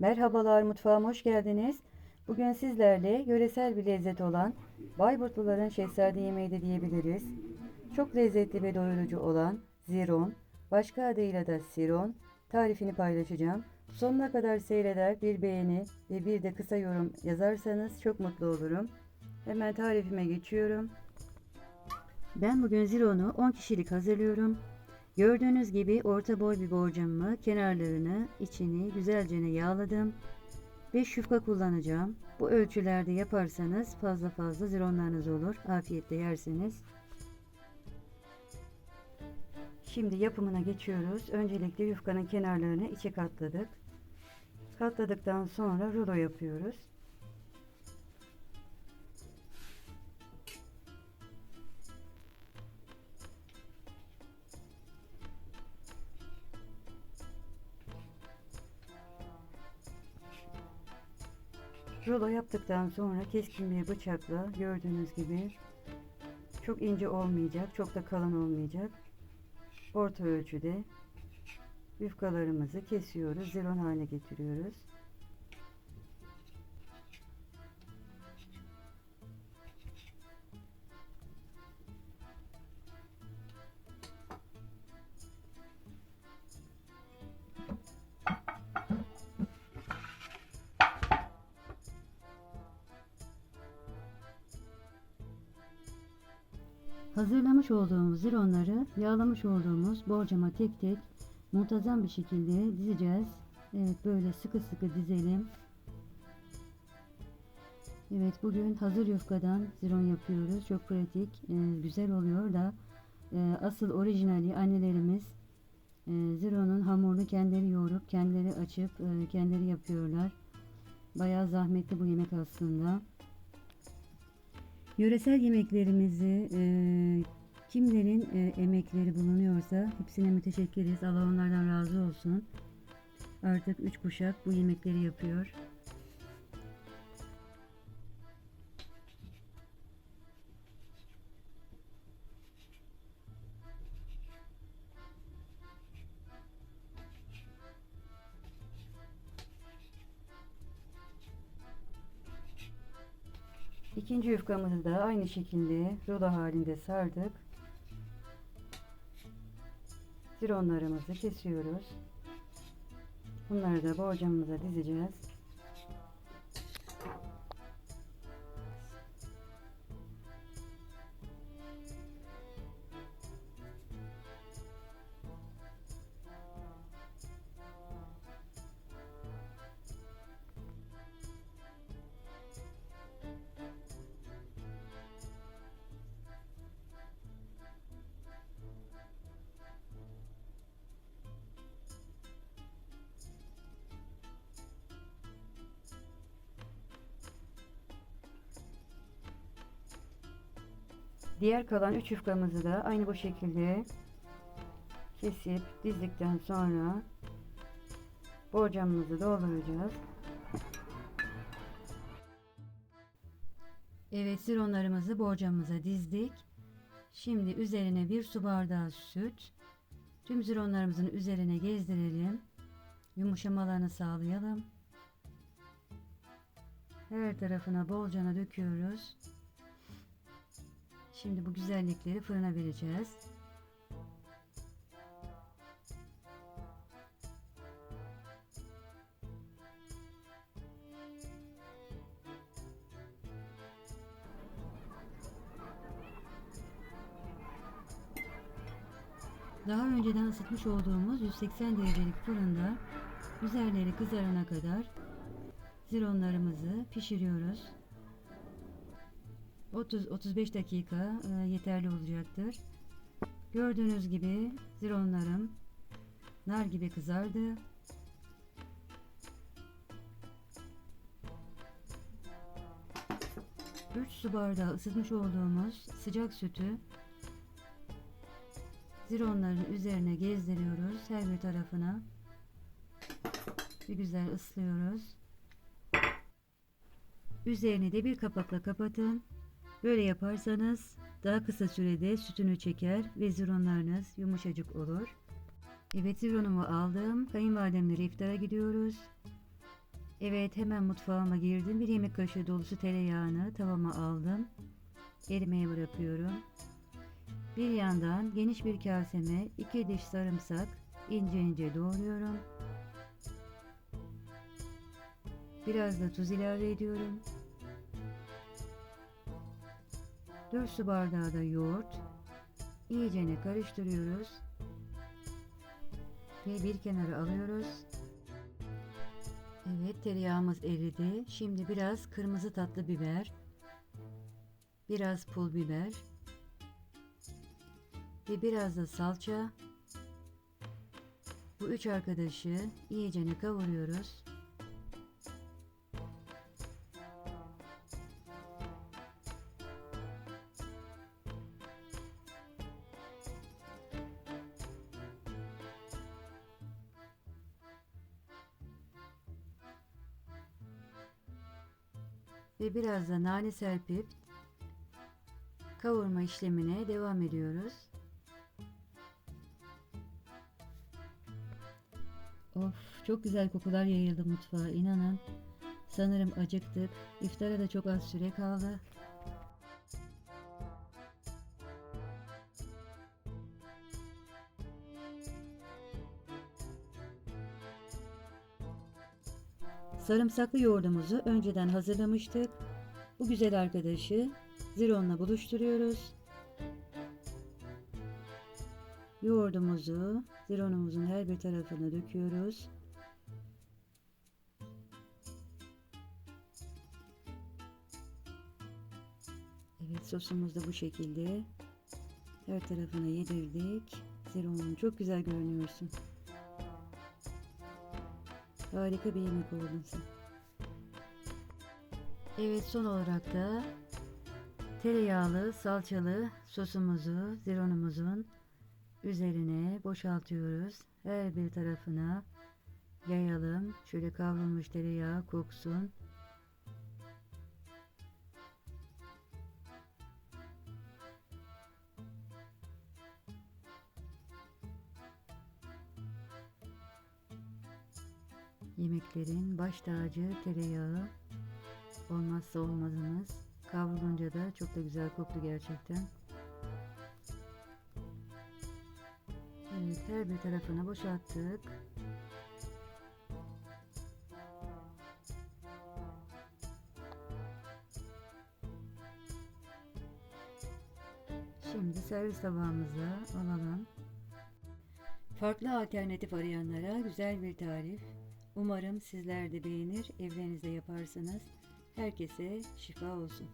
Merhabalar mutfağıma hoş geldiniz. Bugün sizlerle yöresel bir lezzet olan Bayburtluların şehzade yemeği de diyebiliriz. Çok lezzetli ve doyurucu olan ziron, başka adıyla da siron tarifini paylaşacağım. Sonuna kadar seyreder, bir beğeni ve bir de kısa yorum yazarsanız çok mutlu olurum. Hemen tarifime geçiyorum. Ben bugün zironu 10 kişilik hazırlıyorum. Gördüğünüz gibi orta boy bir borcamımı kenarlarını içini güzelce yağladım. 5 yufka kullanacağım. Bu ölçülerde yaparsanız fazla fazla zironlarınız olur. Afiyetle yerseniz. Şimdi yapımına geçiyoruz. Öncelikle yufkanın kenarlarını içe katladık. Katladıktan sonra rulo yapıyoruz. Rulo yaptıktan sonra keskin bir bıçakla gördüğünüz gibi çok ince olmayacak, çok da kalın olmayacak. Orta ölçüde yufkalarımızı kesiyoruz, ziron haline getiriyoruz. Hazırlamış olduğumuz zironları yağlamış olduğumuz borcama tek tek muntazam bir şekilde dizeceğiz. Evet böyle sıkı sıkı dizelim. Evet bugün hazır yufkadan ziron yapıyoruz. Çok pratik, e, güzel oluyor da e, asıl orijinali annelerimiz e, zironun hamurunu kendileri yoğurup kendileri açıp e, kendileri yapıyorlar. Bayağı zahmetli bu yemek aslında. Yöresel yemeklerimizi e, kimlerin e, emekleri bulunuyorsa hepsine müteşekkiriz. Allah onlardan razı olsun. Artık üç kuşak bu yemekleri yapıyor. İkinci yufkamızı da aynı şekilde rulo halinde sardık. Zironlarımızı kesiyoruz. Bunları da borcamımıza dizeceğiz. Diğer kalan 3 yufkamızı da aynı bu şekilde kesip dizdikten sonra borcamımızı dolduracağız. Evet sironlarımızı borcamımıza dizdik. Şimdi üzerine bir su bardağı süt. Tüm zironlarımızın üzerine gezdirelim. Yumuşamalarını sağlayalım. Her tarafına bolcana döküyoruz. Şimdi bu güzellikleri fırına vereceğiz. Daha önceden ısıtmış olduğumuz 180 derecelik fırında üzerleri kızarana kadar zironlarımızı pişiriyoruz. 30-35 dakika e, yeterli olacaktır. Gördüğünüz gibi zironlarım nar gibi kızardı. Üç su bardağı ısıtmış olduğumuz sıcak sütü zironların üzerine gezdiriyoruz her bir tarafına. Bir güzel ıslıyoruz. Üzerini de bir kapakla kapatın. Böyle yaparsanız daha kısa sürede sütünü çeker ve zironlarınız yumuşacık olur. Evet zironumu aldım. Kayınvalidemlere iftara gidiyoruz. Evet hemen mutfağıma girdim. Bir yemek kaşığı dolusu tereyağını tavama aldım. Erimeye bırakıyorum. Bir yandan geniş bir kaseme iki diş sarımsak ince ince doğruyorum. Biraz da tuz ilave ediyorum. 4 su bardağı da yoğurt. İyicene karıştırıyoruz. Ve bir kenara alıyoruz. Evet tereyağımız eridi. Şimdi biraz kırmızı tatlı biber. Biraz pul biber. Ve biraz da salça. Bu üç arkadaşı iyicene kavuruyoruz. Ve biraz da nane serpip kavurma işlemine devam ediyoruz. Of çok güzel kokular yayıldı mutfağa inanın. Sanırım acıktık. İftara da çok az süre kaldı. Sarımsaklı yoğurdumuzu önceden hazırlamıştık. Bu güzel arkadaşı zironla buluşturuyoruz. Yoğurdumuzu zironumuzun her bir tarafına döküyoruz. Evet sosumuz da bu şekilde. Her tarafına yedirdik. Zironum çok güzel görünüyorsun. Harika bir yemek oldun sen. Evet son olarak da tereyağlı salçalı sosumuzu zironumuzun üzerine boşaltıyoruz. Her bir tarafına yayalım. Şöyle kavrulmuş tereyağı koksun. Yemeklerin baş tacı tereyağı olmazsa olmazımız. Kavrulunca da çok da güzel koktu gerçekten. Evet her bir tarafına boşalttık. Şimdi servis tabağımıza alalım. Farklı alternatif arayanlara güzel bir tarif. Umarım sizler de beğenir, evlerinizde yaparsınız. Herkese şifa olsun.